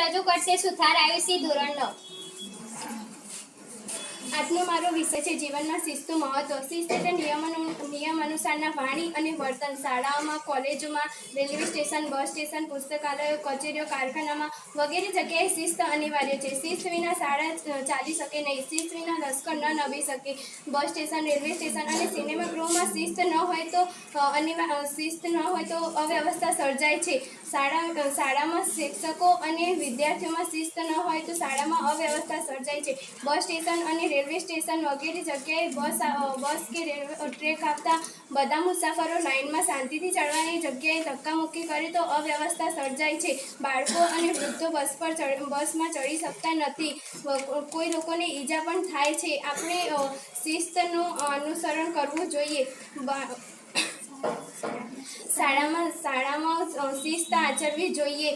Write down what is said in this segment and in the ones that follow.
રજૂ કરશે સુથાર આયુષી ધોરણ નવ આજનો મારો વિષય છે. જીવનમાં શિસ્તનું મહત્વ. શિસ્ત એટલે નિયમોનું નિયમ અનુસારના વાણી અને વર્તન. શાળાઓમાં, કોલેજોમાં, રેલવે સ્ટેશન, બસ સ્ટેશન, પુસ્તકાલયો, કચેરીઓ, કારખાનામાં વગેરે જગ્યાએ શિસ્ત અનિવાર્ય છે. શિસ્ત વિના શાળા ચાલી શકે નહીં. શિસ્ત વિના લશ્કર ન નભી શકે. બસ સ્ટેશન, રેલવે સ્ટેશન અને સિનેમા ગૃહમાં શિસ્ત ન હોય તો અનિવાર્ય અનિવા- શિસ્ત ન હોય તો અવ્યવસ્થા સર્જાય છે. શાળા શાળામાં શિક્ષકો અને વિદ્યાર્થીઓમાં શિસ્ત ન હોય તો શાળામાં અવ્યવસ્થા સર્જાય છે. બસ સ્ટેશન અને રેલવે સ્ટેશન વગેરે જગ્યાએ બસ બસ કે ટ્રેક આવતા બધા મુસાફરો લાઇનમાં શાંતિથી ચડવાની જગ્યાએ ધક્કામુક્કી કરે તો અવ્યવસ્થા સર્જાય છે. બાળકો અને વૃદ્ધો બસ પર બસમાં ચડી શકતા નથી. કોઈ લોકોને ઈજા પણ થાય છે. આપણે શિસ્તનું અનુસરણ કરવું જોઈએ. શાળામાં શાળામાં શિસ્ત આચરવી જોઈએ.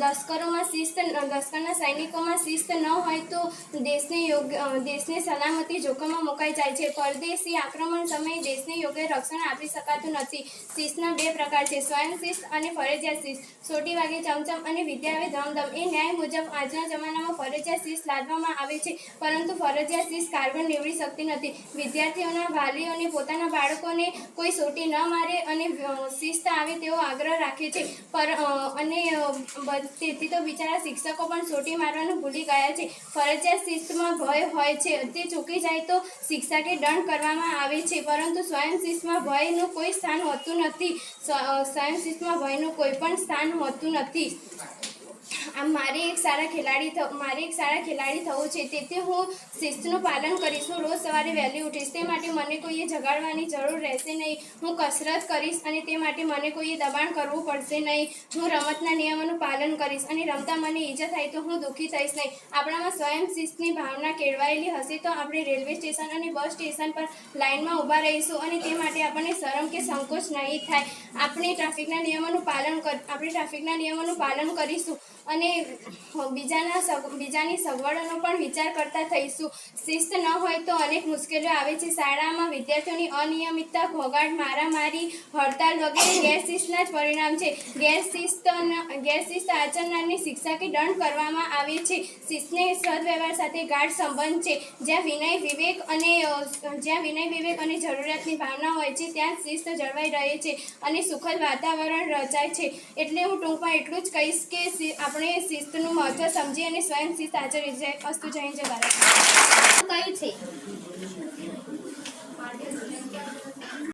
લશ્કરોમાં શિસ્ત લશ્કરના સૈનિકોમાં શિસ્ત ન હોય તો દેશને યોગ્ય દેશની સલામતી જોખમમાં મુકાઈ જાય છે. પરદેશી આક્રમણ સમયે દેશને યોગ્ય રક્ષણ આપી શકાતું નથી. શિસ્તના બે પ્રકાર છે, સ્વયં શિસ્ત અને ફરજિયાત શિસ્ત. સોટી વાગે ચમચમ અને વિદ્યાવે ધમધમ. એ ન્યાય મુજબ આજના જમાનામાં ફરજિયાત શિસ્ત લાદવામાં આવે છે, પરંતુ ફરજિયાત શિસ્ત કાર્બન નીવડી શકતી નથી. વિદ્યાર્થીઓના વાલીઓને પોતાના બાળકોને કોઈ સોટી ન મારે અને શિસ્ત આવે તેવો આગ્રહ રાખે છે. પર અને તેથી તો બિચારા શિક્ષકો પણ સોટી મારવાનું ભૂલી ગયા છે. ફરજિયાત શિસ્તમાં ભય હોય છે. તે ચૂકી જાય તો શિક્ષકે દંડ કરવામાં આવે છે. પરંતુ સ્વયં શિસ્તમાં ભયનું કોઈ સ્થાન હોતું નથી. સ્વયં શિસ્તમાં ભયનું કોઈ પણ સ્થાન હોતું નથી. મારે એક સારા ખેલાડી મારે એક સારા ખેલાડી થવું છે તેથી હું શિસ્તનું પાલન કરીશ. હું રોજ સવારે વહેલી ઉઠીશ. તે માટે મને કોઈએ જગાડવાની જરૂર રહેશે નહીં. હું કસરત કરીશ અને તે માટે મને કોઈએ દબાણ કરવું પડશે નહીં. હું રમતના નિયમોનું પાલન કરીશ અને રમતા મને ઈજા થાય તો હું દુઃખી થઈશ નહીં. આપણામાં સ્વયં શિસ્તની ભાવના કેળવાયેલી હશે તો આપણે રેલવે સ્ટેશન અને બસ સ્ટેશન પર લાઇનમાં ઊભા રહીશું અને તે માટે આપણને શરમ કે સંકોચ નહીં થાય. આપણે ટ્રાફિકના નિયમોનું પાલન કર, આપણે ટ્રાફિકના નિયમોનું પાલન કરીશું અને બીજાના સગ, બીજાની સગવડોનો પણ વિચાર કરતા થઈશું. શિસ્ત ન હોય તો અનેક મુશ્કેલીઓ આવે છે. શાળામાં વિદ્યાર્થીઓની અનિયમિતતા, ઘોઘાટ, મારામારી, હડતાલ વગેરે ગેરશિસ્તના જ પરિણામ છે. ગેરશિસ્ત ગેરશિસ્ત આચરનારની શિક્ષા કે દંડ કરવામાં આવે છે. શિસ્તને સદવ્યવહાર સાથે ગાઢ સંબંધ છે. જ્યાં વિનય, વિવેક અને જ્યાં વિનય, વિવેક અને જરૂરિયાતની ભાવના હોય છે, ત્યાં શિસ્ત જળવાઈ રહે છે અને સુખદ વાતાવરણ રચાય છે. એટલે હું ટૂંકમાં એટલું જ કહીશ કે શિ- અને શિસ્તનું મહત્વ સમજી અને સ્વયં શિસ્ત આચરવી છે અસ્તુ જય જય ભારત કયું છે?